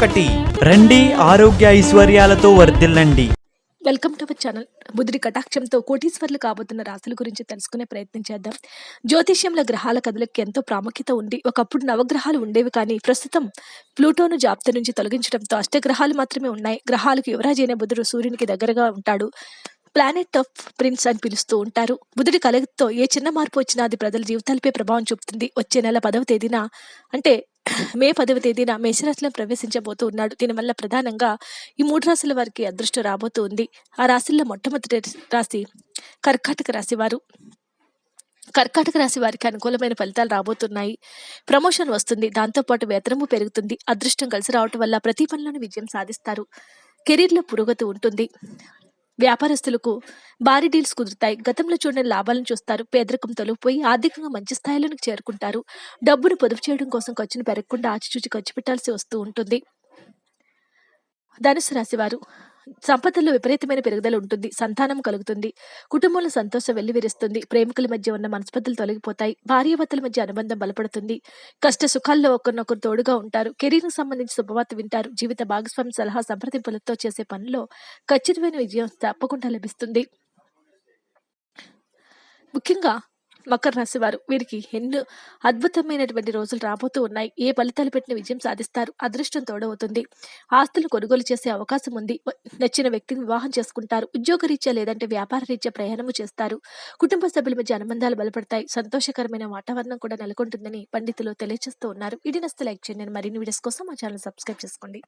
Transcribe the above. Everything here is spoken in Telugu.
ఒకటి. రండి ఆరోగ్య ఐశ్వర్యాలతో వర్ధిల్లండి. Welcome to our channel. బుద్ధుడి కటాక్షంతో కోటీశ్వర్లు కాబోతున్న రాశుల గురించి తెలుసుకునే ప్రయత్నం చేద్దాం. జ్యోతిష్యంలో గ్రహాల కథలకు ఎంతో ప్రాముఖ్యత ఉంది. ఒకప్పుడు నవగ్రహాలు ఉండేవి కానీ ప్రస్తుతం ప్లూటోను జాబితా నుంచి తొలగించడంతో అష్టగ్రహాలు మాత్రమే ఉన్నాయి. గ్రహాలకు యువరాజు అయిన బుధుడు సూర్యునికి దగ్గరగా ఉంటాడు. ప్లానెట్ ఆఫ్ ప్రిన్స్ అని పిలుస్తూ ఉంటారు. బుధుడి కలగతో ఏ చిన్న మార్పు వచ్చినా అది ప్రజల జీవితాలపై ప్రభావం చూపుతుంది. వచ్చే నెల పదవ తేదీన అంటే మే పదవ తేదీన మేషరాశిలో ప్రవేశించబోతూ ఉన్నాడు. దీనివల్ల ప్రధానంగా ఈ మూడు రాశుల వారికి అదృష్టం రాబోతూ ఉంది ఆ రాశుల్లో మొట్టమొదటి రాశి కర్కాటక రాశి వారు. కర్కాటక రాశి వారికి అనుకూలమైన ఫలితాలు రాబోతున్నాయి. ప్రమోషన్ వస్తుంది. దాంతోపాటు వేతనము పెరుగుతుంది. అదృష్టం కలిసి రావటం వల్ల ప్రతి పనిలోని విజయం సాధిస్తారు. కెరీర్లో పురోగతి ఉంటుంది. వ్యాపారస్తులకు భారీ డీల్స్ కుదురుతాయి. గతంలో చూడని లాభాలను చూస్తారు. పేదరికం తొలగిపోయి ఆర్థికంగా మంచి స్థాయిలోకి చేరుకుంటారు. డబ్బును పొదుపు చేయడం కోసం ఖర్చును పెరగకుండా ఆచిచూచి ఖర్చు పెట్టాల్సి వస్తూ ఉంటుంది. ధనుసు రాశి వారు సంపదల్లో విపరీతమైన పెరుగుదల ఉంటుంది సంతానం కలుగుతుంది కుటుంబంలో సంతోషం వెల్లివిరుస్తుంది ప్రేమికుల మధ్య ఉన్న మనస్పతులు తొలగిపోతాయి భార్యాభర్తల మధ్య అనుబంధం బలపడుతుంది కష్ట సుఖాల్లో ఒకరినొకరు తోడుగా ఉంటారు కెరీర్కి సంబంధించి శుభవార్త వింటారు జీవిత భాగస్వామి సలహా సంప్రదింపులతో చేసే పనిలో ఖచ్చితమైన విజయం తప్పకుండా లభిస్తుంది. ముఖ్యంగా మకర రాశి వారు వీరికి ఎన్నో అద్భుతమైనటువంటి రోజులు రాబోతూ ఉన్నాయి. ఏ ఫలితాలు పెట్టిన విజయం సాధిస్తారు. అదృష్టం తోడవుతుంది. ఆస్తులు కొనుగోలు చేసే అవకాశం ఉంది. నచ్చిన వ్యక్తిని వివాహం చేసుకుంటారు. ఉద్యోగరీత్యా లేదంటే వ్యాపార రీత్యా ప్రయాణము చేస్తారు. కుటుంబ సభ్యుల మధ్య అనుబంధాలు బలపడతాయి. సంతోషకరమైన వాతావరణం కూడా నెలకొంటుందని పండితులు తెలియజేస్తూ ఉన్నారు. ఇది లైక్ చేయండి. మరిన్ని వీడియోస్ కోసం మా ఛానల్ సబ్స్క్రైబ్ చేసుకోండి.